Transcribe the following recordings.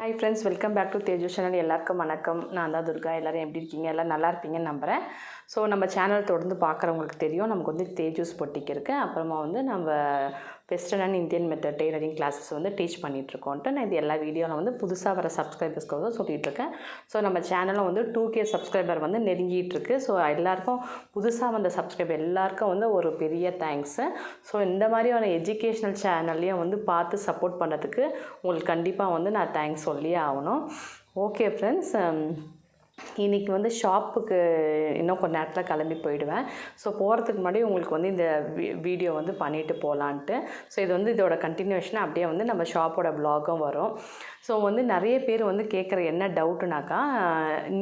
Hi friends welcome back to Teju channel எல்லாருக்கும் வணக்கம். நான் தான் துர்கா. எல்லோரும் எப்படி இருக்கீங்க? எல்லாம் நல்லா இருப்பீங்கன்னு நம்புகிறேன் ஸோ நம்ம சேனல் தொடர்ந்து பார்க்குறவங்களுக்கு தெரியும். நமக்கு வந்து தேஜூஸ் பொட்டிக்கு இருக்குது அப்புறமா வந்து நம்ம western and Indian method tailoring classes வந்து டீச் பண்ணிகிட்ருக்கோன்ட்டு நான் இது எல்லா வீடியோவில் வந்து புதுசாக வர சப்ஸ்கிரைபர்ஸ்க்கு வந்து சொல்லிகிட்ருக்கேன் ஸோ நம்ம சேனலும் வந்து டூ கே சப்ஸ்கிரைபர் வந்து நெருங்கிட்டுருக்கு. ஸோ எல்லாருக்கும் புதுசாக வந்த சப்ஸ்கிரைபர் எல்லாருக்கும் வந்து ஒரு பெரிய தேங்க்ஸு ஸோ இந்த மாதிரியான எஜுகேஷ்னல் சேனல்லையும் வந்து பார்த்து சப்போர்ட் பண்ணுறதுக்கு உங்களுக்கு கண்டிப்பாக வந்து நான் தேங்க்ஸ் சொல்லியே ஆகணும். ஓகே ஃப்ரெண்ட்ஸ் இன்றைக்கி வந்து ஷாப்புக்கு இன்னும் கொஞ்ச நேரத்தில் கிளம்பி போயிடுவேன். ஸோ போகிறதுக்கு முன்னாடி உங்களுக்கு வந்து இந்த வீ வீடியோ வந்து பண்ணிவிட்டு போகலான்ட்டு ஸோ இது வந்து இதோட கண்டினியூஷன் அப்படியே வந்து நம்ம ஷாப்போட ப்ளாகும் வரும். ஸோ வந்து நிறைய பேர் வந்து கேட்குற என்ன டவுட்டுனாக்கா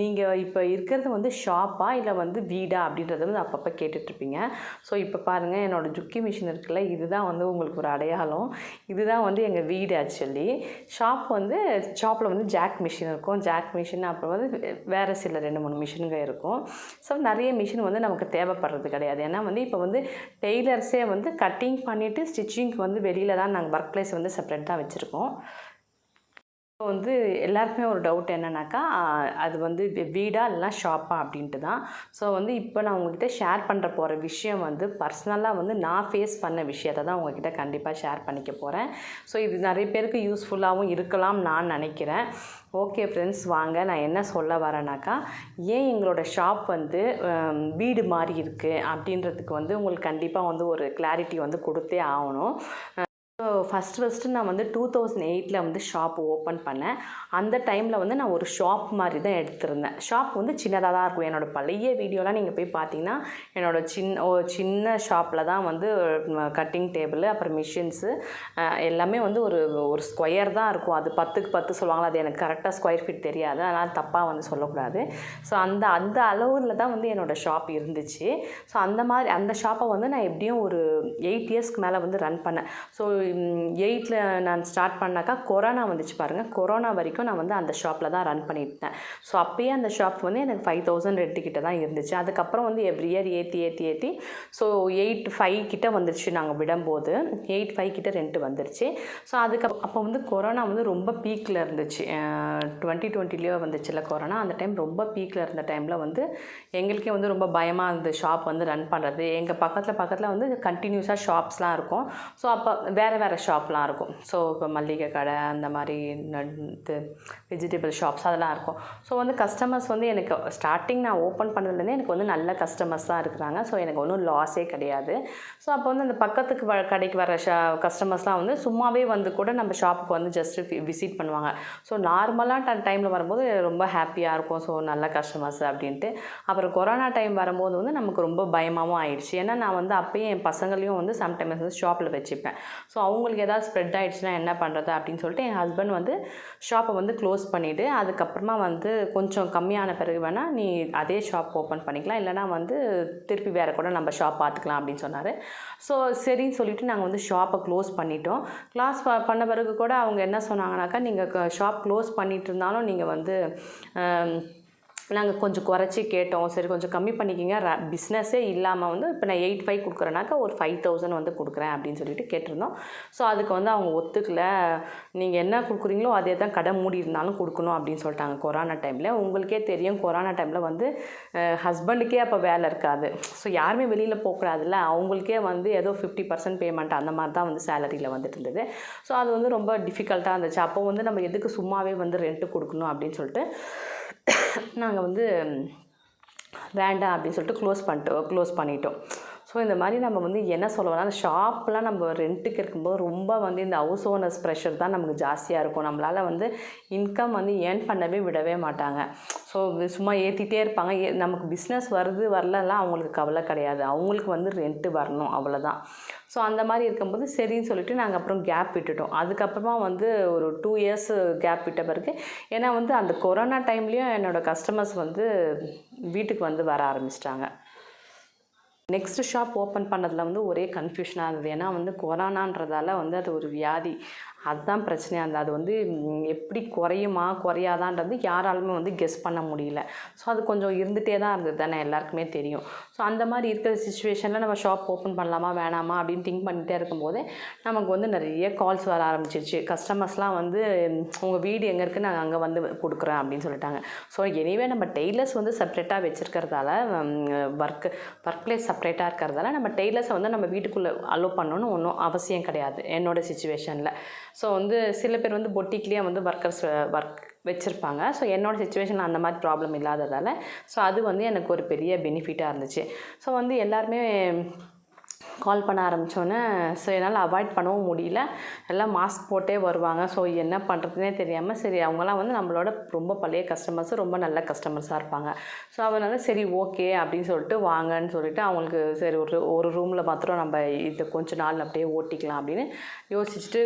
நீங்கள் இப்போ இருக்கிறது வந்து ஷாப்பா இல்லை வந்து வீடா அப்படின்றத வந்து அப்பப்போ கேட்டுட்ருப்பீங்க. ஸோ இப்போ பாருங்கள் என்னோடய ஜுக்கி மிஷின் இருக்குல்ல இதுதான் வந்து உங்களுக்கு ஒரு அடையாளம். இதுதான் வந்து எங்கள் வீடு ஆக்சுவலி ஷாப் வந்து ஷாப்பில் வந்து ஜாக் மிஷின் இருக்கும். ஜாக் மிஷின் அப்புறம் வந்து வேறு சில ரெண்டு மூணு மிஷினுங்க இருக்கும். ஸோ நிறைய மிஷின் வந்து நமக்கு தேவைப்படுறது கிடையாது. ஏன்னா வந்து இப்போ வந்து டெய்லர்ஸே வந்து கட்டிங் பண்ணிவிட்டு ஸ்டிச்சிங்க்கு வந்து வெளியில் தான் நாங்கள் ஒர்க் பிளேஸ் வந்து செப்பரேட் தான் வச்சுருக்கோம். வந்து எல்லாருக்குமே ஒரு டவுட் என்னன்னாக்கா அது வந்து வீடா இல்லைனா ஷாப்பா அப்படின்ட்டு தான். ஸோ வந்து இப்போ நான் உங்ககிட்ட ஷேர் பண்ணுற போகிற விஷயம் வந்து பர்சனலாக வந்து நான் ஃபேஸ் பண்ண விஷயத்தை தான் உங்ககிட்ட கண்டிப்பாக ஷேர் பண்ணிக்க போகிறேன் ஸோ இது நிறைய பேருக்கு யூஸ்ஃபுல்லாகவும் இருக்கலாம் நான் நினைக்கிறேன். ஓகே ஃப்ரெண்ட்ஸ் வாங்க. நான் என்ன சொல்ல வரேனாக்கா ஏன் எங்களோட ஷாப் வந்து வீடு மாதிரி இருக்குது அப்படின்றதுக்கு வந்து உங்களுக்கு கண்டிப்பாக வந்து ஒரு கிளாரிட்டி வந்து கொடுத்தே ஆகணும். ஸோ ஃபஸ்ட்டு ஃபஸ்ட்டு நான் வந்து டூ தௌசண்ட் எயிட்டில் வந்து ஷாப் ஓப்பன் பண்ணேன். அந்த டைமில் வந்து நான் ஒரு ஷாப் மாதிரி தான் எடுத்திருந்தேன். ஷாப் வந்து சின்னதாக தான் இருக்கும். என்னோடய பழைய வீடியோலாம் நீங்கள் போய் பார்த்தீங்கன்னா என்னோடய சின்ன ஒரு சின்ன ஷாப்பில் தான் வந்து கட்டிங் டேபிள் அப்புறம் மிஷின்ஸு எல்லாமே வந்து ஒரு ஒரு ஸ்கொயர் தான் இருக்கும். அது பத்துக்கு பத்து சொல்லுவாங்களா அது எனக்கு கரெக்டாக ஸ்கொயர் ஃபீட் தெரியாது. அதனால் தப்பாக வந்து சொல்லக்கூடாது. ஸோ அந்த அந்த அளவில் தான் வந்து என்னோடய ஷாப் இருந்துச்சு. ஸோ அந்த மாதிரி அந்த ஷாப்பை வந்து நான் எப்படியும் ஒரு எயிட் இயர்ஸ்க்கு மேலே வந்து ரன் பண்ணேன். ஸோ எயிட்டில் நான் ஸ்டார்ட் பண்ணாக்கா கொரோனா வந்துச்சு பாருங்கள் கொரோனா வரைக்கும் நான் வந்து அந்த ஷாப்பில் தான் ரன் பண்ணியிருந்தேன். ஸோ அப்போயே அந்த ஷாப் வந்து எனக்கு ஃபைவ் தௌசண்ட் ரெட்டு கிட்ட தான் இருந்துச்சு. அதுக்கப்புறம் வந்து எவ்ரி இயர் ஏற்றி ஏற்றி ஏற்றி ஸோ எயிட் ஃபைவ் கிட்டே வந்துருச்சு நாங்கள் விடும்போது. எயிட் ஃபைவ் கிட்ட ரெண்ட்டு வந்துருச்சு. ஸோ அதுக்கு அப்போ வந்து கொரோனா வந்து ரொம்ப பீக்கில் இருந்துச்சு. டுவெண்ட்டி டுவெண்ட்டிலேயே வந்துச்சுல கொரோனா அந்த டைம் ரொம்ப பீக்கில் இருந்த டைமில் வந்து எங்களுக்கே வந்து ரொம்ப பயமாக இருந்தது ஷாப் வந்து ரன் பண்ணுறது எங்கள் பக்கத்தில் பக்கத்தில் வந்து கண்டினியூஸாக ஷாப்ஸ்லாம் இருக்கும். ஸோ அப்போ வேறு வேறு ஷாப்லாம் இருக்கும். ஸோ இப்போ மல்லிகை கடை அந்த மாதிரி இது வெஜிடபிள் ஷாப்ஸ் அதெல்லாம் இருக்கும். ஸோ வந்து கஸ்டமர்ஸ் வந்து எனக்கு ஸ்டார்டிங் நான் ஓப்பன் பண்ணதுலேருந்தே எனக்கு வந்து நல்ல கஸ்டமர்ஸ் தான் இருக்கிறாங்க. ஸோ எனக்கு ஒன்றும் லாஸே கிடையாது. ஸோ அப்போ வந்து அந்த பக்கத்துக்கு வ கடைக்கு வர ஷா கஸ்டமர்ஸ்லாம் வந்து சும்மாவே வந்து கூட நம்ம ஷாப்புக்கு வந்து ஜஸ்ட் விசிட் பண்ணுவாங்க. ஸோ நார்மலாக டைமில் வரும்போது ரொம்ப ஹாப்பியாக இருக்கும். ஸோ நல்ல கஸ்டமர்ஸ் அப்படின்ட்டு. அப்புறம் கொரோனா டைம் வரும்போது வந்து நமக்கு ரொம்ப பயமாகவும் ஆயிடுச்சு. ஏன்னா நான் வந்து அப்பயே என் பசங்களையும் வந்து சம்டைம்ஸ் வந்து ஷாப்பில் வச்சுப்பேன். ஸோ அவங்க அவங்களுக்கு ஏதாவது ஸ்ப்ரெட் ஆயிடுச்சுன்னா என்ன பண்ணுறது அப்படின்னு சொல்லிட்டு என் ஹஸ்பண்ட் வந்து ஷாப்பை வந்து க்ளோஸ் பண்ணிவிட்டு அதுக்கப்புறமா வந்து கொஞ்சம் கம்மியான பிறகு வேணால் நீ அதே ஷாப் ஓப்பன் பண்ணிக்கலாம். இல்லைனா வந்து திருப்பி வேறு கூட நம்ம ஷாப் பார்த்துக்கலாம் அப்படின்னு சொன்னார். ஸோ சரின்னு சொல்லிவிட்டு நாங்கள் வந்து ஷாப்பை க்ளோஸ் பண்ணிட்டோம். க்ளாஸ் பண்ண பிறகு கூட அவங்க என்ன சொன்னாங்கனாக்கா நீங்கள் ஷாப் க்ளோஸ் பண்ணிட்டு இருந்தாலும் நீங்கள் வந்து நாங்கள் கொஞ்சம் குறைச்சி கேட்டோம். சரி கொஞ்சம் கம்மி பண்ணிக்கிங்க. பிஸ்னஸே இல்லாமல் வந்து இப்போ நான் எயிட் ஃபைவ் கொடுக்குறேனாக்கா ஒரு ஃபைவ் தௌசண்ட் வந்து கொடுக்குறேன் அப்படின்னு சொல்லிட்டு கேட்டிருந்தோம். ஸோ அதுக்கு வந்து அவங்க ஒத்துக்கல. நீங்கள் என்ன கொடுக்குறீங்களோ அதே தான் கடை மூடி இருந்தாலும் கொடுக்கணும் அப்படின்னு சொல்லிட்டாங்க கொரோனா டைமில் உங்களுக்கே தெரியும் கொரோனா டைமில் வந்து ஹஸ்பண்டுக்கே அப்போ வேலை இருக்காது. ஸோ யாருமே வெளியில் போகக்கூடாதுல்ல. அவங்களுக்கே வந்து ஏதோ ஃபிஃப்டி பர்சன்ட் பேமெண்ட் அந்த மாதிரி தான் வந்து சேலரியில் வந்துட்டு இருந்தது. ஸோ அது வந்து ரொம்ப டிஃபிகல்ட்டாக இருந்துச்சு. அப்போ வந்து நம்ம எதுக்கு சும்மாவே வந்து ரெண்ட்டு கொடுக்கணும் அப்படின்னு சொல்லிட்டு நாங்கள் வந்து வேண்டாம் அப்படின்னு சொல்லிட்டு க்ளோஸ் பண்ணிட்டோம் க்ளோஸ் பண்ணிட்டோம். ஸோ இந்த மாதிரி நம்ம வந்து என்ன சொல்லுவோம்னா அந்த ஷாப்லாம் நம்ம ரெண்ட்டுக்கு இருக்கும்போது ரொம்ப வந்து இந்த ஹவுஸ் ஓனர்ஸ் ப்ரெஷர் தான் நமக்கு ஜாஸ்தியாக இருக்கும். நம்மளால் வந்து இன்கம் வந்து ஏர்ன் பண்ணவே விடவே மாட்டாங்க. ஸோ சும்மா ஏற்றிட்டே இருப்பாங்க. ஏ- நமக்கு பிஸ்னஸ் வருது வரலலாம் அவங்களுக்கு கவலை கிடையாது. அவங்களுக்கு வந்து ரெண்ட்டு வரணும் அவ்வளோதான் ஸோ அந்த மாதிரி இருக்கும்போது சரின்னு சொல்லிட்டு நாங்கள் அப்புறம் கேப் விட்டுட்டோம். அதுக்கப்புறமா வந்து ஒரு டூ இயர்ஸ் கேப் விட்ட பிறகு ஏன்னா வந்து அந்த கொரோனா டைம்லேயும் என்னோடய கஸ்டமர்ஸ் வந்து வீட்டுக்கு வந்து வர ஆரம்பிச்சிட்டாங்க. நெக்ஸ்ட் ஷாப் ஓப்பன் பண்ணதில் வந்து ஒரே கன்ஃபியூஷனாக இருந்தது. ஏன்னா வந்து கொரோனான்றதால வந்து அது ஒரு வியாதி. அதுதான் பிரச்சனையாக இருந்தது. அது வந்து எப்படி குறையுமா குறையாதான்றது யாராலுமே வந்து கெஸ் பண்ண முடியல. ஸோ அது கொஞ்சம் இருந்துகிட்டே தான் இருந்தது தானே எல்லாருக்குமே தெரியும். ஸோ அந்த மாதிரி இருக்கிற சுச்சுவேஷனில் நம்ம ஷாப் ஓப்பன் பண்ணலாமா வேணாமா அப்படின்னு திங்க் பண்ணிகிட்டே இருக்கும்போதே நமக்கு வந்து நிறைய கால்ஸ் வர ஆரம்பிச்சிருச்சு. கஸ்டமர்ஸ்லாம் வந்து உங்கள் வீடு எங்கே இருக்குது நாங்கள் அங்கே வந்து கொடுக்குறேன் அப்படின்னு சொல்லிட்டாங்க. ஸோ எனிவே நம்ம டெய்லர்ஸ் வந்து செப்ரேட்டாக வச்சுருக்கிறதால ஒர்க் ஒர்க் பிளேஸ் செப்ரேட்டாக இருக்கிறதால நம்ம டெய்லர்ஸை வந்து நம்ம வீட்டுக்குள்ளே அலோவ் பண்ணணும்னு ஒன்றும் அவசியம் கிடையாது என்னோடய சுச்சுவேஷனில் ஸோ வந்து சில பேர் வந்து பொட்டிக்லேயே வந்து ஒர்க்கர்ஸ் ஒர்க் வச்சுருப்பாங்க. ஸோ என்னோடய சுச்சுவேஷனில் அந்த மாதிரி ப்ராப்ளம் இல்லாததால் ஸோ அது வந்து எனக்கு ஒரு பெரிய பெனிஃபிட்டாக இருந்துச்சு. ஸோ வந்து எல்லாருமே கால் பண்ண ஆரம்பித்தோன்னே ஸோ என்னால் அவாய்ட் பண்ணவும் முடியல. எல்லாம் மாஸ்க் போட்டே வருவாங்க. ஸோ என்ன பண்ணுறதுனே தெரியாமல் சரி அவங்களாம் வந்து நம்மளோட ரொம்ப பழைய கஸ்டமர்ஸ் ரொம்ப நல்ல கஸ்டமர்ஸாக இருப்பாங்க. ஸோ அதனால் சரி ஓகே அப்படின்னு சொல்லிட்டு வாங்கன்னு சொல்லிட்டு அவங்களுக்கு சரி ஒரு ஒரு ரூமில் மாத்திரம் நம்ம இதை கொஞ்ச நாள் அப்படியே ஓட்டிக்கலாம் அப்படின்னு யோசிச்சுட்டு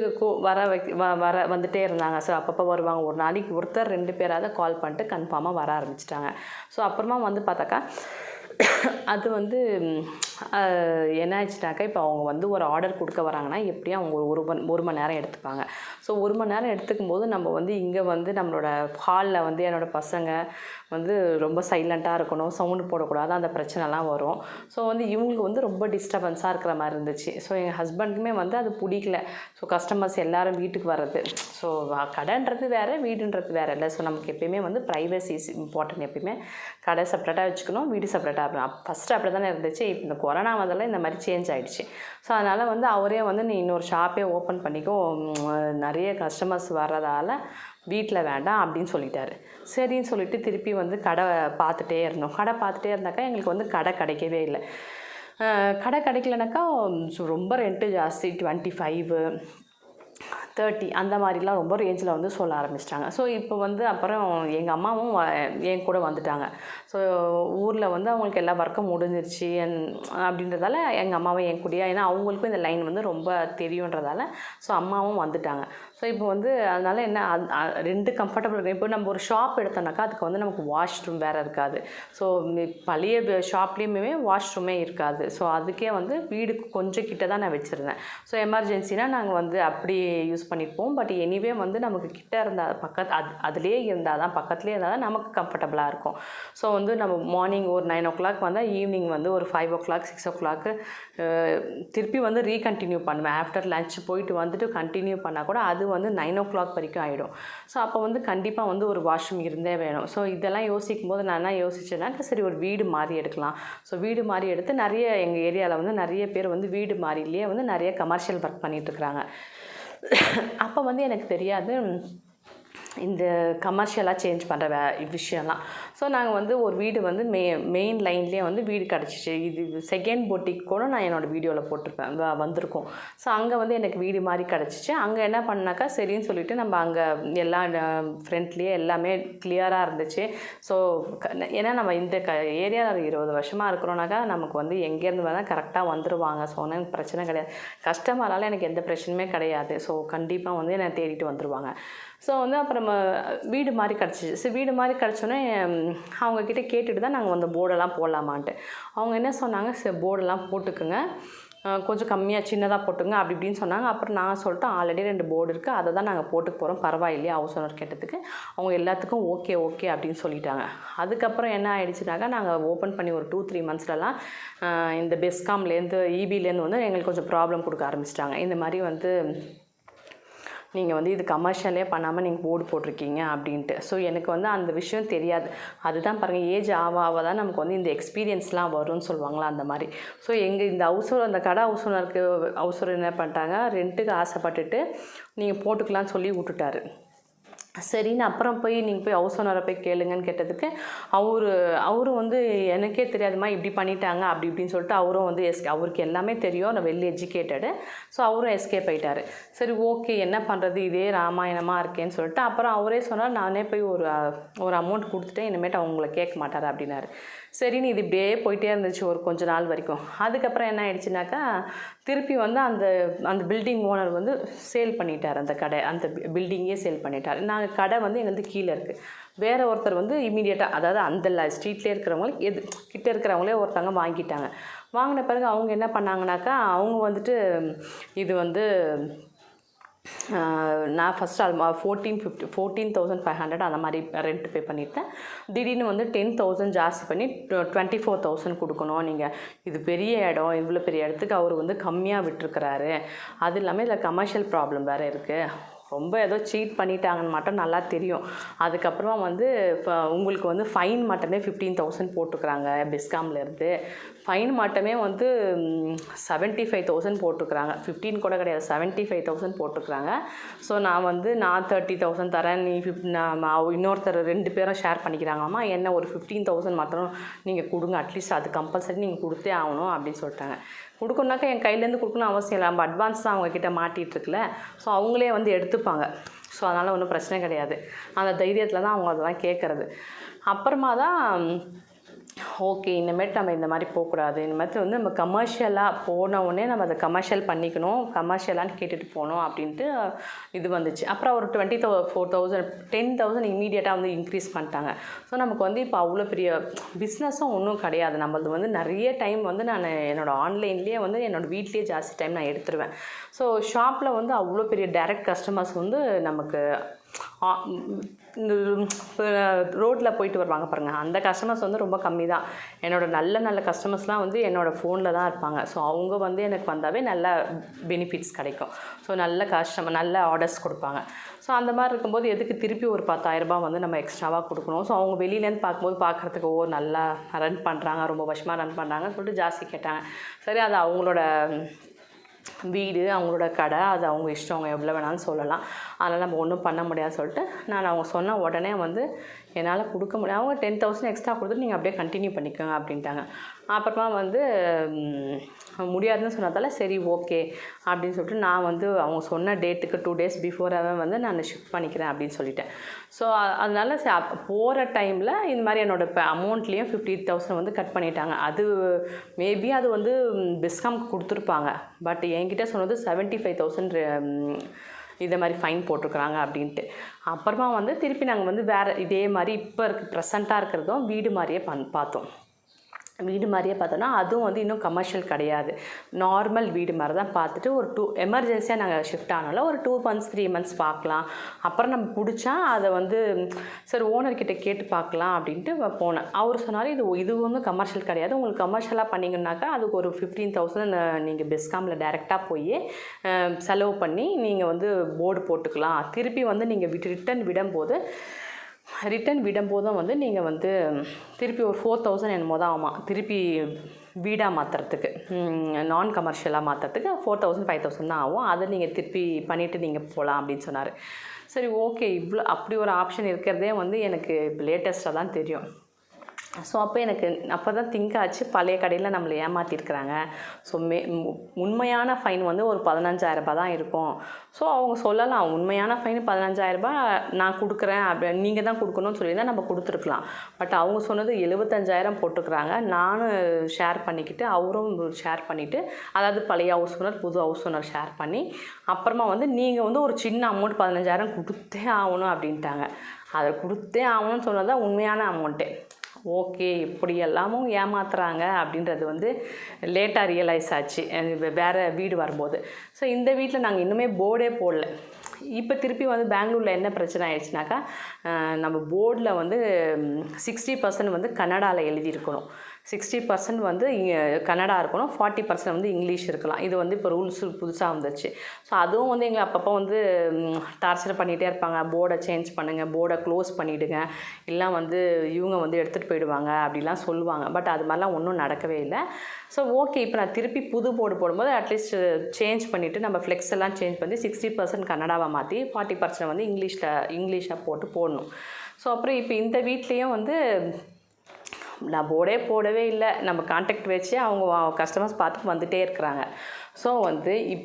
வர வைக்க வ வர வந்துட்டே இருந்தாங்க. ஸோ அப்பப்போ வருவாங்க. ஒரு நாளைக்கு ஒருத்தர் ரெண்டு பேராவது கால் பண்ணிட்டு கன்ஃபார்மாக வர ஆரம்பிச்சிட்டாங்க. ஸோ அப்புறமா வந்து பார்த்தாக்கா அது வந்து என்ன ஆச்சுனாக்கா இப்போ அவங்க வந்து ஒரு ஆர்டர் கொடுக்க வராங்கன்னா எப்படியும் அவங்க ஒரு ஒரு மணி ஒரு மணி நேரம் எடுத்துப்பாங்க. ஸோ ஒரு மணி நேரம் எடுத்துக்கும் போது நம்ம வந்து இங்கே வந்து நம்மளோட ஹாலில் வந்து என்னோட பசங்க வந்து ரொம்ப சைலண்ட்டாக இருக்கணும் சவுண்டு போடக்கூடாது அந்த பிரச்சனைலாம் வரும். ஸோ வந்து இவங்களுக்கு வந்து ரொம்ப டிஸ்டர்பன்ஸாக இருக்கிற மாதிரி இருந்துச்சு. ஸோ எங்கள் ஹஸ்பண்டுக்குமே வந்து அது பிடிக்கல. ஸோ கஸ்டமர்ஸ் எல்லோரும் வீட்டுக்கு வர்றது. ஸோ கடைன்றது வேறு வீடுன்றது வேறு இல்லை. ஸோ நமக்கு எப்பயுமே வந்து ப்ரைவசி இஸ் இம்பார்ட்டன்ட் எப்பயுமே. கடை செப்பரேட்டாக வச்சுக்கணும் வீடு செப்பரேட்டாக இருக்கணும். ஃபஸ்ட்டு அப்படி தானே இருந்துச்சு. இப்போ இந்த கொரோனா வந்ததில் இந்த மாதிரி சேஞ்ச் ஆகிடுச்சு ஸோ அதனால் வந்து அவரே வந்து நீ இன்னொரு ஷாப்பே ஓப்பன் பண்ணிக்கோ. நிறைய கஸ்டமர்ஸ் வர்றதால வீட்டில் வேண்டாம் அப்படின்னு சொல்லிட்டாரு. சரின்னு சொல்லிட்டு திருப்பி வந்து கடை பார்த்துட்டே இருந்தோம். கடை பார்த்துட்டே இருந்தாக்கா எங்களுக்கு வந்து கடை கிடைக்கவே இல்லை. கடை கிடைக்கலனாக்கா ரொம்ப ரெண்ட்டு ஜாஸ்தி. டுவெண்ட்டி ஃபைவு தேர்ட்டி அந்த மாதிரிலாம் ரொம்ப ரேஞ்சில் வந்து சொல்ல ஆரம்பிச்சிட்டாங்க. ஸோ இப்போ வந்து அப்புறம் எங்கள் அம்மாவும் வ- என் கூட வந்துட்டாங்க. ஸோ ஊரில் வந்து அவங்களுக்கு எல்லா ஒர்க்கும் முடிஞ்சிருச்சு அப்படின்றதால எங்கள் அம்மாவும் என் கூடிய. ஏன்னா அவங்களுக்கும் இந்த லைன் வந்து ரொம்ப தெரியுன்றதால ஸோ அம்மாவும் வந்துட்டாங்க. ஸோ இப்போ வந்து அதனால் என்ன அது- ரெண்டு கம்ஃபர்டபுள் இப்போ நம்ம ஒரு ஷாப் எடுத்தோம்னாக்கா அதுக்கு வந்து நமக்கு வாஷ்ரூம் வேறு இருக்காது. ஸோ பழைய ஷாப்லேயுமே வாஷ்ரூமே இருக்காது. ஸோ அதுக்கே வந்து வீடு கொஞ்சம் கிட்ட தான் நான் வச்சுருந்தேன். ஸோ எமர்ஜென்சினா நாங்கள் வந்து அப்படி யூஸ் பண்ணிப்போம். பட் எனிவே வந்து நமக்கு கிட்ட இருந்தால் பக்கத்து அது அதுலேயே இருந்தால் தான் பக்கத்துலேயே இருந்தால் தான் நமக்கு கம்ஃபர்டபுளாக இருக்கும். ஸோ வந்து நம்ம மார்னிங் ஒரு நைன் ஓ கிளாக் வந்தால் ஈவினிங் வந்து ஒரு five o'clock six o'clock திருப்பி வந்து ரீகண்டினியூ பண்ணுவேன். ஆஃப்டர் லஞ்ச் போயிட்டு வந்துட்டு கண்டினியூ பண்ணால் கூட அது வந்து நைன் ஓ கிளாக் வரைக்கும் ஆகிடும் ஸோ அப்போ வந்து கண்டிப்பாக வந்து ஒரு வாஷ்ரூம் இருந்தே வேணும். ஸோ இதெல்லாம் யோசிக்கும் போது நான் என்ன யோசிச்சேன்னா சரி ஒரு வீடு மாறி எடுக்கலாம். ஸோ வீடு மாறி எடுத்து நிறைய எங்கள் ஏரியாவில் வந்து நிறைய பேர் வந்து வீடு மாறிலேயே வந்து நிறைய கமர்ஷியல் ஒர்க் பண்ணிகிட்ருக்குறாங்க அப்போ வந்து எனக்கு தெரியாது இந்த கமர்ஷியலாக சேஞ்ச் பண்ணுற வே விஷயம்லாம். ஸோ நாங்கள் வந்து ஒரு வீடு வந்து மெ மெயின் லைன்லேயே வந்து வீடு கிடச்சிச்சு. இது செகண்ட் போட்டிக்கு கூட நான் என்னோடய வீடியோவில் போட்டிருப்பேன். வந்திருக்கோம். ஸோ அங்கே வந்து எனக்கு வீடு மாதிரி கிடச்சிச்சு. அங்கே என்ன பண்ணாக்கா சரின்னு சொல்லிட்டு நம்ம அங்கே எல்லா ஃப்ரண்ட்லேயே எல்லாமே கிளியராக இருந்துச்சு. ஸோ ஏன்னா நம்ம இந்த க ஏரியாவில் இருபது வருஷமாக இருக்கிறோன்னாக்கா நமக்கு வந்து எங்கேருந்து வேணால் கரெக்டாக வந்துடுவாங்க ஸோ ஒன்றும் பிரச்சனை கிடையாது. கஸ்டமரால் எனக்கு எந்த பிரச்சனையுமே கிடையாது. ஸோ கண்டிப்பாக வந்து என்னை தேடிட்டு வந்துடுவாங்க ஸோ வந்து அப்புறம் வீடு மாதிரி கிடச்சிச்சு. ஸோ வீடு மாதிரி கிடச்சோன்னே அவங்கக்கிட்ட கேட்டுட்டு தான் நாங்கள் வந்து போர்டெல்லாம் போடலாமான்ட்டு. அவங்க என்ன சொன்னாங்க சரி போர்டெல்லாம் போட்டுக்குங்க. கொஞ்சம் கம்மியாக சின்னதாக போட்டுங்க அப்படி இப்படின்னு சொன்னாங்க. அப்புறம் நான் சொல்லிட்டு ஆல்ரெடி ரெண்டு போர்டு இருக்குது அதை தான் நாங்கள் போட்டுக்கு போகிறோம் பரவாயில்லையா ஹவுஸ் ஓனர் கேட்டதுக்கு. அவங்க எல்லாத்துக்கும் ஓகே ஓகே அப்படின்னு சொல்லிட்டாங்க. அதுக்கப்புறம் என்ன ஆயிடுச்சுனாக்கா நாங்கள் ஓப்பன் பண்ணி ஒரு டூ த்ரீ மந்த்ஸ்லலாம் இந்த பெஸ்காம்லேருந்து இபிலேருந்து வந்து எங்களுக்கு கொஞ்சம் ப்ராப்ளம் கொடுக்க ஆரம்பிச்சிட்டாங்க. இந்த மாதிரி வந்து நீங்கள் வந்து இது கமர்ஷியலே பண்ணாமல் நீங்கள் போர்டு போட்டிருக்கீங்க அப்படின்ட்டு. ஸோ எனக்கு வந்து அந்த விஷயம் தெரியாது. அதுதான் பாருங்கள் ஏஜ் ஆக ஆக தான் நமக்கு வந்து இந்த எக்ஸ்பீரியன்ஸ்லாம் வரும்னு சொல்லுவாங்களா அந்த மாதிரி. ஸோ எங்கள் இந்த ஹவுஸ் அந்த கடை ஹவுஸ் ஓனருக்கு ஹவுஸ் ஓனர் என்ன பண்ணிட்டாங்க ரெண்ட்டுக்கு ஆசைப்பட்டுட்டு நீங்கள் போட்டுக்கலாம்னு சொல்லி விட்டுட்டாரு. சரின்னு அப்புறம் போய் நீங்கள் போய் ஹவுஸ் ஓனரை போய் கேளுங்கன்னு கேட்டதுக்கு அவர் அவரும் வந்து எனக்கே தெரியாதுமா இப்படி பண்ணிட்டாங்க அப்படி இப்படின்னு சொல்லிட்டு அவரும் வந்து எஸ் அவருக்கு எல்லாமே தெரியும். நான் வெல் எஜுகேட்டடு ஸோ அவரும் எஸ்கேப் ஆகிட்டார் சரி ஓகே என்ன பண்ணுறது இதே ராமாயணமாக இருக்கேன்னு சொல்லிட்டு அப்புறம் அவரே சொன்னார் நானே போய் ஒரு ஒரு அமௌண்ட் கொடுத்துட்டேன் இனிமேட்டு அவங்கள கேட்க மாட்டார் அப்படின்னாரு. சரின்னு இது இப்படியே போயிட்டே இருந்துச்சு ஒரு கொஞ்ச நாள் வரைக்கும். அதுக்கப்புறம் என்ன ஆயிடுச்சுனாக்கா திருப்பி வந்து அந்த அந்த பில்டிங் ஓனர் வந்து சேல் பண்ணிட்டார் அந்த கடை. அந்த பில்டிங்கே சேல் பண்ணிட்டார். நாங்கள் கடை வந்து எங்களுக்கு கீழே இருக்குது வேறு ஒருத்தர் வந்து இமீடியட்டாக அதாவது அந்த ஸ்ட்ரீட்லேயே இருக்கிறவங்களுக்கு எது கிட்டே இருக்கிறவங்களே ஒருத்தவங்க வாங்கிட்டாங்க. வாங்கின பிறகு அவங்க என்ன பண்ணாங்கனாக்கா அவங்க வந்துட்டு இது வந்து நான் first ஆல்மா fourteen fifty fourteen thousand five hundred அந்த மாதிரி ரெண்ட் பே பண்ணியிருந்தேன் திடீர்னு வந்து டென் தௌசண்ட் ஜாஸ்தி பண்ணி டுவெண்ட்டி ஃபோர் தௌசண்ட் கொடுக்கணும். நீங்கள் இது பெரிய இடம் இவ்வளோ பெரிய இடத்துக்கு அவர் வந்து கம்மியாக விட்டுருக்கிறாரு. அது இல்லாமல் இதில் கமர்ஷியல் ப்ராப்ளம் வேறு இருக்குது ரொம்ப ஏதோ சீட் பண்ணிட்டாங்கன்னு மட்டும் நல்லா தெரியும். அதுக்கப்புறமா வந்து இப்போ உங்களுக்கு வந்து ஃபைன் மட்டுமே ஃபிஃப்டீன் தௌசண்ட் போட்டுக்கிறாங்க பெஸ்காம்லேருந்து ஃபைன் மட்டுமே வந்து செவன்ட்டி ஃபைவ் தௌசண்ட் போட்டுக்கிறாங்க. ஃபிஃப்டீன் கூட கிடையாது செவன்ட்டி ஃபைவ் தௌசண்ட் போட்டுக்கிறாங்க. ஸோ நான் வந்து நான் தேர்ட்டி தௌசண்ட் தரேன் நீ ஃபிஃப்ட் நான் அவ- இன்னொருத்தர் ரெண்டு பேரும் ஷேர் பண்ணிக்கிறாங்கம்மா என்ன ஒரு ஃபிஃப்டீன் தௌசண்ட் மட்டும் நீங்கள் கொடுங்க அட்லீஸ்ட் அது கம்பல்சரி நீங்கள் கொடுத்தே ஆகணும் அப்படின்னு சொல்லிட்டாங்க. கொடுக்கணுனாக்கா என் கையிலேருந்து கொடுக்கணும் அவசியம் இல்லை. நம்ம அட்வான்ஸ் தான் அவங்கக்கிட்ட மாட்டிகிட்டு இருக்குல்ல ஸோ அவங்களே வந்து எடுத்துப்பாங்க. ஸோ அதனால் ஒன்றும் பிரச்சனை கிடையாது. அந்த தைரியத்தில் தான் அவங்க அதெல்லாம் கேட்குறது. அப்புறமா தான் ஓகே இனிமேட்டு நம்ம இந்த மாதிரி போகக்கூடாது. இந்த மாதிரி வந்து நம்ம கமர்ஷியலாக போன உடனே நம்ம அதை கமர்ஷியல் பண்ணிக்கணும் கமர்ஷியலான்னு கேட்டுட்டு போகணும் அப்படின்ட்டு இது வந்துச்சு. அப்புறம் ஒரு twenty thou four thousand ten thousand இமீடியட்டாக வந்து இன்க்ரீஸ் பண்ணிட்டாங்க. ஸோ நமக்கு வந்து இப்போ அவ்வளோ பெரிய பிஸ்னஸும் ஒன்றும் கிடையாது. நம்மளது வந்து நிறைய டைம் வந்து நான் என்னோடய ஆன்லைன்லேயே வந்து என்னோடய வீட்லேயே ஜாஸ்தி டைம் நான் எடுத்துருவேன். ஸோ ஷாப்பில் வந்து அவ்வளோ பெரிய டைரக்ட் கஸ்டமர்ஸ் வந்து நமக்கு ரோட்டில் போயிட்டு வருவாங்க பாருங்கள் அந்த கஸ்டமர்ஸ் வந்து ரொம்ப கம்மி தான் என்னோட நல்ல நல்ல கஸ்டமர்ஸ்லாம் வந்து என்னோடய ஃபோனில் தான் இருப்பாங்க. ஸோ அவங்க வந்து எனக்கு வந்தாவே நல்ல பெனிஃபிட்ஸ் கிடைக்கும். ஸோ நல்ல கஸ்டமர் நல்ல ஆர்டர்ஸ் கொடுப்பாங்க. ஸோ அந்த மாதிரி இருக்கும்போது எதுக்கு திருப்பி ஒரு பத்தாயிரரூபா வந்து நம்ம எக்ஸ்ட்ராவாக கொடுக்கணும்? ஸோ அவங்க வெளியிலேருந்து பார்க்கும்போது பார்க்குறதுக்கு ஓ நல்லா ரன் பண்ணுறாங்க ரொம்ப வருஷமாக ரன் பண்ணுறாங்கன்னு சொல்லிட்டு ஜாஸ்தி கேட்டாங்க. சரி அது அவங்களோட வீடு அவங்களோட கடை அது அவங்க இஷ்டம் அவங்க எவ்வளோ வேணாலும் சொல்லலாம். அதனால் நம்ம ஒன்றும் பண்ண முடியாது சொல்லிட்டு நான் அவங்க சொன்ன உடனே வந்து என்னால் கொடுக்க முடியாது அவங்க டென் தௌசண்ட் எக்ஸ்ட்ரா கொடுத்துட்டு நீங்கள் அப்படியே கண்டினியூ பண்ணிக்கோங்க அப்படின்ட்டாங்க. அப்புறமா வந்து முடியாதுன்னு சொன்னதால சரி ஓகே அப்படின்னு சொல்லிட்டு நான் வந்து அவங்க சொன்ன டேட்டுக்கு டூ டேஸ் பிஃபோராகவே வந்து நான் ஷிஃப்ட் பண்ணிக்கிறேன் அப்படின்னு சொல்லிட்டேன். ஸோ அதனால ச போகிற டைமில் இந்த மாதிரி என்னோட இப்போ அமௌண்ட்லேயும் ஃபிஃப்டி தௌசண்ட் வந்து கட் பண்ணிட்டாங்க. அது மேபி அது வந்து டிஸ்கவுண்ட் கொடுத்துருப்பாங்க. பட் என்கிட்ட சொன்னது செவன்ட்டி ஃபைவ் தௌசண்ட் இதே மாதிரி ஃபைன் போட்டிருக்குறாங்க அப்படின்ட்டு. அப்புறமா வந்து திருப்பி நாங்கள் வந்து வேறு இதே மாதிரி இப்போ இருக்க ப்ரெசண்ட்டாக இருக்கிறதும் வீடு மாதிரியே பண் பார்த்தோம். வீடு மாதிரியே பார்த்தோன்னா அதுவும் வந்து இன்னும் கமர்ஷியல் கிடையாது. நார்மல் வீடு மாதிரி தான் பார்த்துட்டு ஒரு டூ எமர்ஜென்சியாக நாங்கள் ஷிஃப்ட் ஆனால ஒரு டூ மந்த்ஸ் த்ரீ மந்த்ஸ் பார்க்கலாம். அப்புறம் நம்ம பிடிச்சா அதை வந்து சரி ஓனர்கிட்ட கேட்டு பார்க்கலாம் அப்படின்ட்டு போனேன். அவர் சொன்னார் இது இது வந்து கமர்ஷியல் கிடையாது. உங்களுக்கு கமர்ஷியலாக பண்ணிங்கனாக்கா அதுக்கு ஒரு ஃபிஃப்டீன் தௌசண்ட் நீங்கள் பெஸ்காமில் டைரெக்டாக போய் செலவு பண்ணி நீங்கள் வந்து போர்டு போட்டுக்கலாம். திருப்பி வந்து நீங்கள் விட்டு ரிட்டன் விடும்போது ரிட்டன் விடும்போதும் வந்து நீங்கள் வந்து திருப்பி ஒரு ஃபோர் தௌசண்ட் என்னமோ தான் ஆமாம் திருப்பி வீடாக மாற்றுறதுக்கு நான் கமர்ஷியலாக மாற்றுறதுக்கு ஃபோர் தௌசண்ட் ஃபைவ் தௌசண்ட் தான் ஆகும். அதை நீங்கள் திருப்பி பண்ணிவிட்டு நீங்கள் போகலாம் அப்படின்னு சொன்னார். சரி ஓகே இவ்வளோ அப்படி ஒரு ஆப்ஷன் இருக்கிறதே வந்து எனக்கு இப்போ லேட்டஸ்ட்டாக தான் தெரியும். ஸோ அப்போ எனக்கு அப்போ தான் திங்க் ஆச்சு பழைய கடையில் நம்மளை ஏமாற்றிருக்கிறாங்க ஸோ மே உண்மையான ஃபைன் வந்து ஒரு பதினஞ்சாயிரரூபா தான் இருக்கும். ஸோ அவங்க சொல்லலாம் உண்மையான ஃபைன் பதினஞ்சாயிரரூபா நான் கொடுக்குறேன் அப்படி நீங்கள் தான் கொடுக்கணும்னு சொல்லியிருந்தா நம்ம கொடுத்துருக்கலாம். பட் அவங்க சொன்னது எழுபத்தஞ்சாயிரம் போட்டுக்கிறாங்க. நானும் ஷேர் பண்ணிக்கிட்டு அவரும் ஷேர் பண்ணிவிட்டு அதாவது பழைய ஹவுஸ் ஓனர் புது ஹவுஸ் ஓனர் ஷேர் பண்ணி அப்புறமா வந்து நீங்கள் வந்து ஒரு சின்ன அமௌண்ட் பதினஞ்சாயிரம் கொடுத்தே ஆகணும் அப்படின்ட்டாங்க. அதை கொடுத்தே ஆகணும்னு சொன்னது தான் உண்மையான அமௌண்ட்டு ஓகே இப்படி எல்லாமும் ஏமாத்துறாங்க அப்படின்றது வந்து லேட்டாக ரியலைஸ் ஆச்சு. வேறு வீடு வரும்போது. ஸோ இந்த வீட்டில் நாங்கள் இன்னுமே போர்டே போடல. இப்போ திருப்பி வந்து பெங்களூரில் என்ன பிரச்சனை ஆயிடுச்சுனாக்கா நம்ம போர்டில் வந்து சிக்ஸ்டி பர்சன்ட் வந்து கன்னடாவில் எழுதியிருக்கணும். சிக்ஸ்டி பர்சன்ட் வந்து கன்னடா இருக்கணும் ஃபார்ட்டி பர்சன்ட் வந்து இங்கிலீஷ் இருக்கலாம். இது வந்து இப்போ ரூல்ஸ் புதுசாக வந்துச்சு ஸோ அதுவும் வந்து எங்களை அப்பப்போ வந்து டார்ச்சர் பண்ணிகிட்டே இருப்பாங்க. போர்டை சேஞ்ச் பண்ணுங்கள் போர்டை க்ளோஸ் பண்ணிவிடுங்க இல்லை வந்து இவங்க வந்து எடுத்துகிட்டு போயிடுவாங்க அப்படிலாம் சொல்லுவாங்க. பட் அது மாதிரிலாம் ஒன்றும் நடக்கவே இல்லை. ஸோ ஓகே இப்போ நான் திருப்பி புது போர்டு போடும்போது அட்லீஸ்ட் சேஞ்ச் பண்ணிவிட்டு நம்ம ஃப்ளெக்ஸ் எல்லாம் சேஞ்ச் பண்ணி சிக்ஸ்டி பர்சன்ட் கன்னடாவை மாற்றி ஃபார்ட்டி பர்சன்ட் வந்து இங்கிலீஷில் இங்கிலீஷாக போட்டு போடணும். ஸோ அப்புறம் இப்போ இந்த வீட்லேயும் வந்து நான் போர்டே போடவே இல்லை. நம்ம காண்டாக்ட் வச்சு அவங்க கஸ்டமர்ஸ் பார்த்து வந்துகிட்டே இருக்கிறாங்க. ஸோ வந்து இப்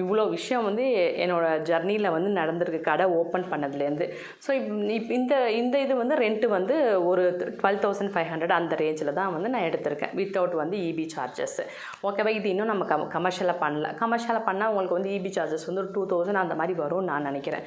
இவ்வளோ விஷயம் வந்து என்னோடய ஜர்னியில் வந்து நடந்திருக்கு. கடை ஓப்பன் பண்ணதுலேருந்து. ஸோ இப் இப் இந்த இந்த இது வந்து ரெண்ட்டு வந்து ஒரு டுவெல் தௌசண்ட் ஃபைவ் ஹண்ட்ரட் அந்த ரேஞ்சில் தான் வந்து நான் எடுத்திருக்கேன். வித்தவுட் வந்து இபி சார்ஜஸ் ஓகேவா இது இன்னும் நம்ம கம் கமர்ஷியலாக பண்ணல. கமர்ஷியலாக பண்ணால் உங்களுக்கு வந்து இபி சார்ஜஸ் வந்து ஒரு டூ தௌசண்ட் அந்த மாதிரி வரும்னு நான் நினைக்கிறேன்.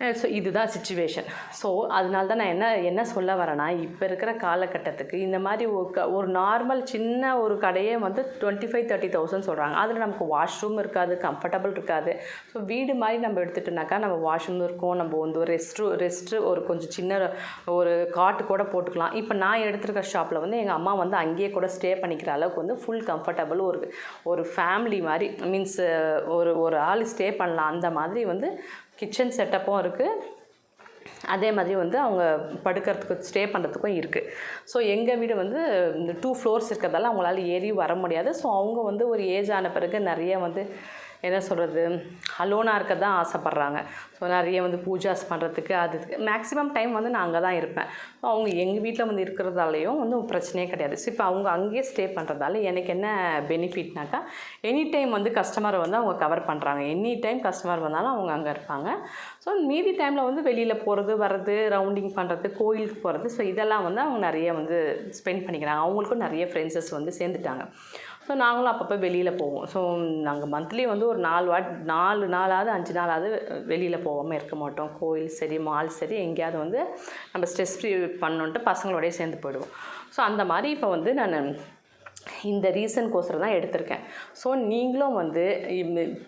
Eh, ஸோ இதுதான் சுச்சுவேஷன் ஸோ அதனால தான் நான் என்ன என்ன சொல்ல வரேன்னா இப்போ இருக்கிற காலகட்டத்துக்கு இந்த மாதிரி ஒரு க ஒரு நார்மல் சின்ன ஒரு கடையே வந்து டுவெண்ட்டி ஃபைவ் தேர்ட்டி தௌசண்ட் சொல்கிறாங்க அதில் நமக்கு வாஷ்ரூம் இருக்காது கம்ஃபர்டபுள் இருக்காது. ஸோ வீடு மாதிரி நம்ம எடுத்துட்டோம்னாக்கா நம்ம வாஷ்ரூம் இருக்கும். நம்ம வந்து ஒரு ரெஸ்ட் ரெஸ்ட்டு ஒரு கொஞ்சம் சின்ன ஒரு காட்டு கூட போட்டுக்கலாம். இப்போ நான் எடுத்துருக்க ஷாப்பில் வந்து எங்கள் அம்மா வந்து அங்கேயே கூட ஸ்டே பண்ணிக்கிற அளவுக்கு வந்து ஃபுல் கம்ஃபர்டபுள் ஒரு ஒரு ஃபேமிலி மாதிரி மீன்ஸ் ஒரு ஒரு ஆள் ஸ்டே பண்ணலாம். அந்த மாதிரி வந்து கிச்சன் செட்டப்பும் இருக்குது அதே மாதிரி வந்து அவங்க படுக்கிறதுக்கும் ஸ்டே பண்ணுறதுக்கும் இருக்குது ஸோ எங்கள் வீடு வந்து இந்த டூ ஃப்ளோர்ஸ் இருக்கிறதால அவங்களால ஏறி வர முடியாது. ஸோ அவங்க வந்து ஒரு ஏஜ் ஆன பிறகு நிறைய வந்து என்ன சொல்கிறது அலோனாக இருக்க தான் ஆசைப்பட்றாங்க. ஸோ நிறைய வந்து பூஜாஸ் பண்ணுறதுக்கு அதுக்கு மேக்ஸிமம் டைம் வந்து நான் அங்கே தான் இருப்பேன். ஸோ அவங்க எங்கள் வீட்டில் வந்து இருக்கிறதாலையும் வந்து பிரச்சனையே கிடையாது. ஸோ இப்போ அவங்க அங்கேயே ஸ்டே பண்ணுறதால எனக்கு என்ன பெனிஃபிட்னாக்கா எனி டைம் வந்து கஸ்டமரை வந்து அவங்க கவர் பண்ணுறாங்க எனி டைம் கஸ்டமர் வந்தாலும் அவங்க அங்கே இருப்பாங்க. ஸோ மீதி டைமில் வந்து வெளியில் போகிறது வர்றது ரவுண்டிங் பண்ணுறது கோயிலுக்கு போகிறது ஸோ இதெல்லாம் வந்து அவங்க நிறைய வந்து ஸ்பெண்ட் பண்ணிக்கிறாங்க. அவங்களுக்கும் நிறைய ஃப்ரெண்ட்ஸஸ் வந்து சேர்ந்துட்டாங்க. ஸோ நாங்களும் அப்பப்போ வெளியில் போவோம். ஸோ நாங்கள் மந்த்லி வந்து ஒரு நாலு வாட் நாலு நாளாவது அஞ்சு நாளாவது வெளியில் போகாமல் இருக்க மாட்டோம். கோயில் சரி மால் சரி எங்கேயாவது வந்து நம்ம ஸ்ட்ரெஸ் ஃப்ரீ பண்ணோன்ட்டு பசங்களோடய சேர்ந்து போயிடுவோம். ஸோ அந்த மாதிரி இப்போ வந்து நான் இந்த ரீசன்கோசரம் தான் எடுத்திருக்கேன். ஸோ நீங்களும் வந்து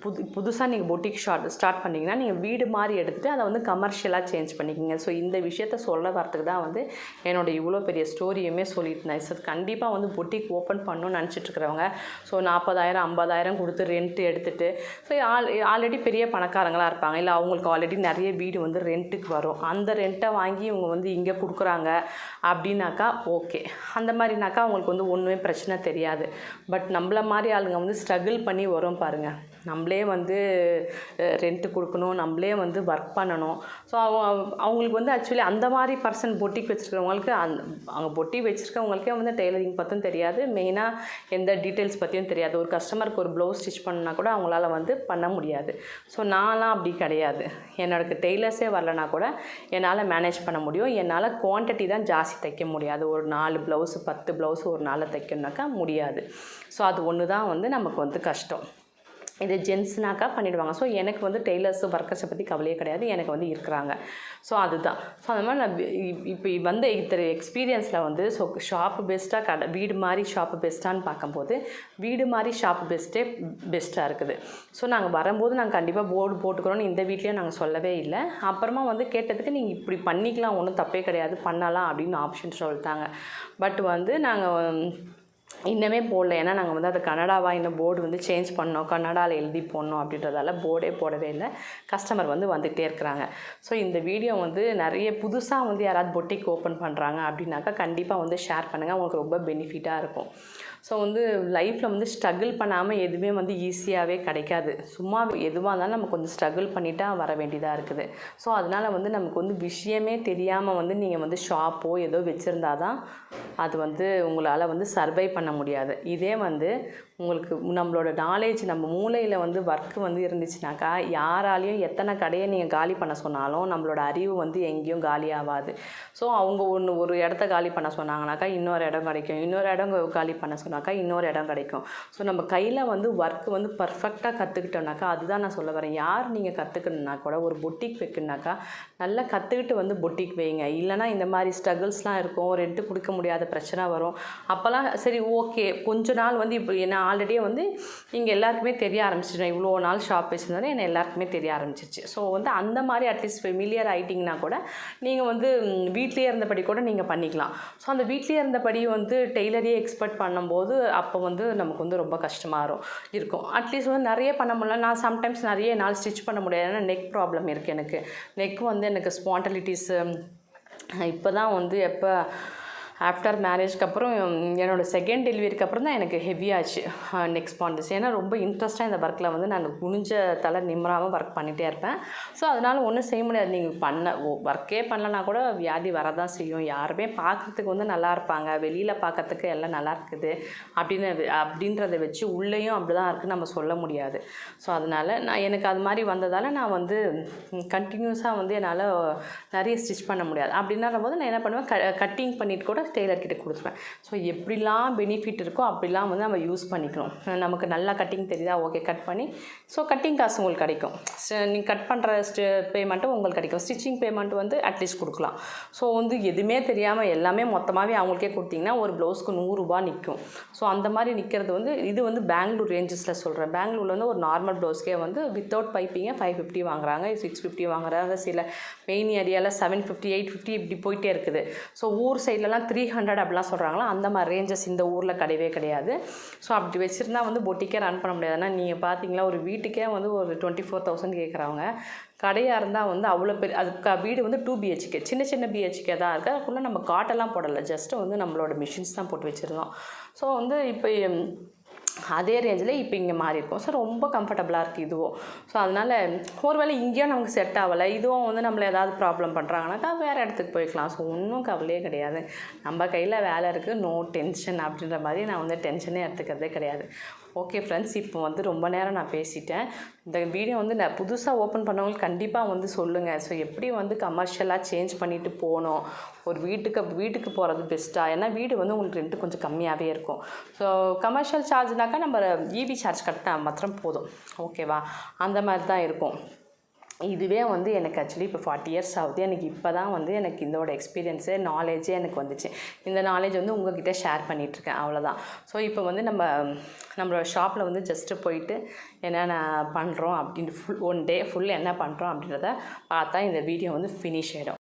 புது புதுசாக நீங்கள் பொட்டிக் ஷார்ட் ஸ்டார்ட் பண்ணிங்கன்னா நீங்கள் வீடு மாதிரி எடுத்துகிட்டு அதை வந்து கமர்ஷியலாக சேஞ்ச் பண்ணிக்கிங்க. ஸோ இந்த விஷயத்த சொல்ல வரத்துக்கு தான் வந்து என்னோட இவ்வளோ பெரிய ஸ்டோரியுமே சொல்லிட்டு இருந்தேன் ஸோ கண்டிப்பாக வந்து பொட்டிக் ஓப்பன் பண்ணணும்னு நினச்சிட்ருக்கிறவங்க ஸோ நாற்பதாயிரம் ஐம்பதாயிரம் கொடுத்து ரெண்ட் எடுத்துகிட்டு ஸோ ஆல் ஆல்ரெடி பெரிய பணக்காரங்களாக இருப்பாங்க. இல்லை அவங்களுக்கு ஆல்ரெடி நிறைய வீடு வந்து ரெண்ட்டுக்கு வரும். அந்த ரெண்ட்டை வாங்கி இவங்க வந்து இங்கே கொடுக்குறாங்க அப்படின்னாக்கா ஓகே அந்த மாதிரினாக்கா அவங்களுக்கு வந்து ஒன்றுமே பிரச்சனை தெரியாது. பட் நம்மள மாதிரி ஆளுங்க வந்து ஸ்ட்ரகிள் பண்ணி வரும் பாருங்கள் நம்மளே வந்து ரெண்ட்டு கொடுக்கணும் நம்மளே வந்து ஒர்க் பண்ணணும். ஸோ அவங்க அவங்களுக்கு வந்து ஆக்சுவலி அந்த மாதிரி பர்சன் பொட்டிக் வச்சுருக்கிறவங்களுக்கு அந் அவங்க பொட்டி வச்சுருக்கவங்களுக்கே வந்து டெய்லரிங் பற்றியும் தெரியாது. மெயினாக எந்த டீட்டெயில்ஸ் பற்றியும் தெரியாது. ஒரு கஸ்டமருக்கு ஒரு ப்ளவுஸ் ஸ்டிச் பண்ணால் கூட அவங்களால வந்து பண்ண முடியாது. ஸோ நான்லாம் அப்படி கிடையாது. என்னோட டெய்லர்ஸே வரலனா கூட என்னால் மேனேஜ் பண்ண முடியும். என்னால் குவான்டிட்டி தான் ஜாஸ்தி தைக்க முடியாது. ஒரு நாலு ப்ளவுஸு பத்து ப்ளவுஸ் ஒரு நாளில் தைக்கணுனாக்கா முடியாது. ஸோ அது ஒன்று தான் வந்து நமக்கு வந்து கஷ்டம். இது ஜென்ஸ்னாக்கா பண்ணிவிடுவாங்க ஸோ எனக்கு வந்து டெய்லர்ஸ் ஒர்க்கர்ஸை பற்றி கவலையே கிடையாது. எனக்கு வந்து இருக்கிறாங்க. ஸோ அதுதான். ஸோ அந்த மாதிரி நான் இப்போ வந்த இத்தனை எக்ஸ்பீரியன்ஸில் வந்து ஸோ ஷாப்பு பெஸ்ட்டாக கடை வீடு மாதிரி ஷாப்பு பெஸ்ட்டான்னு பார்க்கும்போது வீடு மாதிரி ஷாப்பு பெஸ்ட்டே பெஸ்ட்டாக இருக்குது. ஸோ நாங்கள் வரும்போது நாங்கள் கண்டிப்பாக போர்டு போட்டுக்கிறோன்னு இந்த வீட்லேயும் நாங்கள் சொல்லவே இல்லை. அப்புறமா வந்து கேட்டதுக்கு நீங்கள் இப்படி பண்ணிக்கலாம். ஒன்றும் தப்பே கிடையாது. பண்ணலாம். அப்படின்னு ஆப்ஷன் சொல்லிட்டாங்க. பட் வந்து நாங்கள் இன்னமே போடல. ஏன்னா நாங்கள் வந்து அது கன்னடாவா இன்னும் போர்டு வந்து சேஞ்ச் பண்ணோம். கன்னடாவில் எழுதி போடணும் அப்படின்றதால போர்டே போடவே இல்லை. கஸ்டமர் வந்து வந்துகிட்டே இருக்கிறாங்க. ஸோ இந்த வீடியோ வந்து நிறைய புதுசாக வந்து யாராவது பொட்டிக் ஓப்பன் பண்ணுறாங்க அப்படின்னாக்கா கண்டிப்பாக வந்து ஷேர் பண்ணுங்கள் அவங்களுக்கு ரொம்ப பெனிஃபிட்டாக இருக்கும். ஸோ வந்து லைஃப்பில் வந்து ஸ்ட்ரகிள் பண்ணாமல் எதுவுமே வந்து ஈஸியாகவே கிடைக்காது. சும்மா எதுவாக இருந்தாலும் நம்ம கொஞ்சம் ஸ்ட்ரகிள் பண்ணிட்டா வர வேண்டியதாக இருக்குது. ஸோ அதனால் வந்து நமக்கு வந்து விஷயமே தெரியாமல் வந்து நீங்கள் வந்து ஷாப்போ ஏதோ வச்சுருந்தா தான் அது வந்து உங்களால் வந்து சர்வை பண்ண முடியாது. இதே வந்து உங்களுக்கு நம்மளோட நாலேஜ் நம்ம மூளையில் வந்து ஒர்க்கு வந்து இருந்துச்சுனாக்கா யாராலையும் எத்தனை கடையை நீங்கள் காலி பண்ண சொன்னாலும் நம்மளோட அறிவு வந்து எங்கேயும் காலி ஆகாது. ஸோ அவங்க ஒன்று ஒரு இடத்த காலி பண்ண சொன்னாங்கனாக்கா இன்னொரு இடம் கிடைக்கும். இன்னொரு இடம் காலி பண்ண சொன்னாக்கா இன்னொரு இடம் கிடைக்கும். ஸோ நம்ம கையில் வந்து ஒர்க் வந்து பர்ஃபெக்டாக கற்றுக்கிட்டோம்னாக்கா அதுதான் நான் சொல்ல வரேன். யார் நீங்கள் கற்றுக்கணுன்னா கூட ஒரு பொட்டிக் வைக்கணுனாக்கா நல்லா கற்றுக்கிட்டு வந்து பொட்டிக் வைங்க. இல்லைனா இந்த மாதிரி ஸ்ட்ரகிள்ஸ்லாம் இருக்கும். ரெண்ட்டு கொடுக்க முடியாத பிரச்சனை வரும். அப்போல்லாம் சரி ஓகே கொஞ்ச நாள் வந்து இப்போ என்ன ஆல்ரெடியே வந்து இங்கே எல்லாருக்குமே தெரிய ஆரம்பிச்சிச்சு நான் இவ்வளோ நாள் ஷாப் வச்சுருந்தோன்னே என்னை எல்லாருக்குமே தெரிய ஆரம்பிச்சிச்சு ஸோ வந்து அந்த மாதிரி அட்லீஸ்ட் ஃபெமிலியர் ஆகிட்டிங்கன்னா கூட நீங்கள் வந்து வீட்லேயே இருந்தபடி கூட நீங்கள் பண்ணிக்கலாம். ஸோ அந்த வீட்லேயே இருந்தபடி வந்து டெய்லரே எக்ஸ்பெக்ட் பண்ணும்போது அப்போ வந்து நமக்கு வந்து ரொம்ப கஷ்டமாக இருக்கும். இருக்கும் அட்லீஸ்ட் வந்து நிறைய பண்ண முடியல. நான் சம்டைம்ஸ் நிறைய என்னால் ஸ்டிச் பண்ண முடியாது. ஏன்னா நெக் ப்ராப்ளம் இருக்குது எனக்கு. நெக் வந்து எனக்கு ஸ்பாண்டலிட்டிஸு இப்போ தான் வந்து எப்போ ஆஃப்டர் மேரேஜ்க்கு அப்புறம் என்னோடய செகண்ட் டெலிவரிக்கு அப்புறம் தான் எனக்கு ஹெவியாச்சு நெக்ஸ்ட் பாண்டிஸ் ஏன்னா ரொம்ப இன்ட்ரெஸ்ட்டாக இந்த ஒர்க்கில் வந்து நான் குனிஞ்ச தலை நிம்மராமல் ஒர்க் பண்ணிகிட்டே இருப்பேன். ஸோ அதனால் ஒன்றும் செய்ய முடியாது. நீங்கள் பண்ண ஒர்க்கே பண்ணலனா கூட வியாதி வரதான் செய்யும். யாருமே பார்க்குறதுக்கு வந்து நல்லா இருப்பாங்க. வெளியில் பார்க்கறதுக்கு எல்லாம் நல்லா இருக்குது. அப்படின்னு அப்படின்றத வச்சு உள்ளேயும் அப்படி தான் இருக்குது நம்ம சொல்ல முடியாது. ஸோ அதனால் நான் எனக்கு அது மாதிரி வந்ததால் நான் வந்து கண்டினியூஸாக வந்து என்னால் நிறைய ஸ்டிச் பண்ண முடியாது. அப்படின்ற போது நான் என்ன பண்ணுவேன்? க கட்டிங் பண்ணிட்டு கூட டெய்லர் கிட்ட கொடுத்துருவேன். ஸோ எப்படிலாம் பெனிஃபிட் இருக்கோ அப்படிலாம் வந்து நம்ம யூஸ் பண்ணிக்கணும். நமக்கு நல்லா கட்டிங் தெரியுதா? ஓகே கட் பண்ணி ஸோ கட்டிங் காசு உங்களுக்கு கிடைக்கும். நீங்கள் கட் பண்ணுற பேமெண்ட்டும் உங்களுக்கு கிடைக்கும். ஸ்டிச்சிங் பேமெண்ட் வந்து அட்லீஸ்ட் கொடுக்கலாம். ஸோ வந்து எதுவுமே தெரியாமல் எல்லாமே மொத்தமாகவே அவங்களுக்கே கொடுத்தீங்கன்னா ஒரு ப்ளவுஸ்க்கு நூறுரூபா நிற்கும் ஸோ அந்த மாதிரி நிற்கிறது வந்து இது வந்து பெங்களூர் ரேஞ்சஸில் சொல்கிறேன் பெங்களூரில் வந்து ஒரு நார்மல் ப்ளவுஸ்க்கே வந்து வித்தவுட் பைப்பிங்க ஃபைவ் ஃபிஃப்டி வாங்குறாங்க சிக்ஸ் ஃபிஃப்டி வாங்குறாங்க. சில மெயின் ஏரியாவில் செவன் ஃபிஃப்டி எயிட் ஃபிஃப்டி இப்படி போயிட்டே இருக்குது. ஸோ ஊர் சைட்லலாம் த்ரீ த்ரீ ஹண்ட்ரட் அப்படிலாம் சொல்கிறாங்களா அந்த மாதிரி ரேஞ்சஸ் இந்த ஊரில் கிடையவே கிடையாது. ஸோ அப்படி வச்சுருந்தா வந்து பொட்டிக்கே ரன் பண்ண முடியாது. ஏன்னா நீங்கள் பார்த்தீங்களா ஒரு வீட்டுக்கே வந்து ஒரு டுவெண்ட்டி ஃபோர் தௌசண்ட் கேட்குறவங்க கடையாக இருந்தால் வந்து அவ்வளோ பெரிய அது வீடு வந்து டூ பிஹெச்கே சின்ன சின்ன பிஹெச்கே தான் இருக்குது அதுக்குள்ளே நம்ம காட்டெல்லாம் போடலை. ஜஸ்ட்டு வந்து நம்மளோட மிஷின்ஸ் தான் போட்டு வச்சுருந்தோம். ஸோ வந்து இப்போ அதே ரேஞ்சில் இப்போ இங்கே மாறி இருக்கும் ஸோ ரொம்ப கம்ஃபர்டபுளாக இருக்குது இதுவும் ஸோ அதனால் ஒருவேளை இங்கேயும் நமக்கு செட் ஆகலை இதுவும் வந்து நம்மளை ஏதாவது ப்ராப்ளம் பண்ணுறாங்கனாக்கா வேறு இடத்துக்கு போய்க்கலாம். ஸோ ஒன்றும் கவலையே கிடையாது. நம்ம கையில் வேலை இருக்குது நோ டென்ஷன் அப்படின்ற மாதிரி நான் வந்து டென்ஷனே எடுத்துக்கிறதே கிடையாது. ஓகே ஃப்ரெண்ட்ஸ் இப்போ வந்து ரொம்ப நேரம் நான் பேசிட்டேன். இந்த வீடியோ வந்து நான் புதுசாக ஓப்பன் பண்ணவங்களுக்கு கண்டிப்பாக வந்து சொல்லுங்கள் ஸோ எப்படி வந்து கமர்ஷியலாக சேஞ்ச் பண்ணிவிட்டு போகணும் ஒரு வீட்டுக்கு வீட்டுக்கு போகிறது பெஸ்ட்டாக ஏன்னா வீடு வந்து உங்களுக்கு ரெண்ட்டு கொஞ்சம் கம்மியாகவே இருக்கும். ஸோ கமர்ஷியல் சார்ஜ்னாக்கா நம்ம இபி சார்ஜ் கட்டினா மாத்திரம் போதும். ஓகேவா அந்த மாதிரி தான் இருக்கும். இதுவே வந்து எனக்கு ஆக்சுவலி இப்போ ஃபார்ட்டி இயர்ஸ் ஆகுது. எனக்கு இப்போ தான் வந்து எனக்கு இதோட எக்ஸ்பீரியன்ஸு நாலேஜே எனக்கு வந்துச்சு. இந்த நாலேஜ் வந்து உங்ககிட்ட ஷேர் பண்ணிகிட்ருக்கேன் அவ்வளோதான் ஸோ இப்போ வந்து நம்ம நம்மளோட ஷாப்பில் வந்து ஜஸ்ட்டு போயிட்டு என்னென்ன பண்ணுறோம் அப்படின்ட்டு ஃபுல் ஒன் டே ஃபுல் என்ன பண்ணுறோம் அப்படின்றத பார்த்தா இந்த வீடியோ வந்து ஃபினிஷ் ஆகிடும்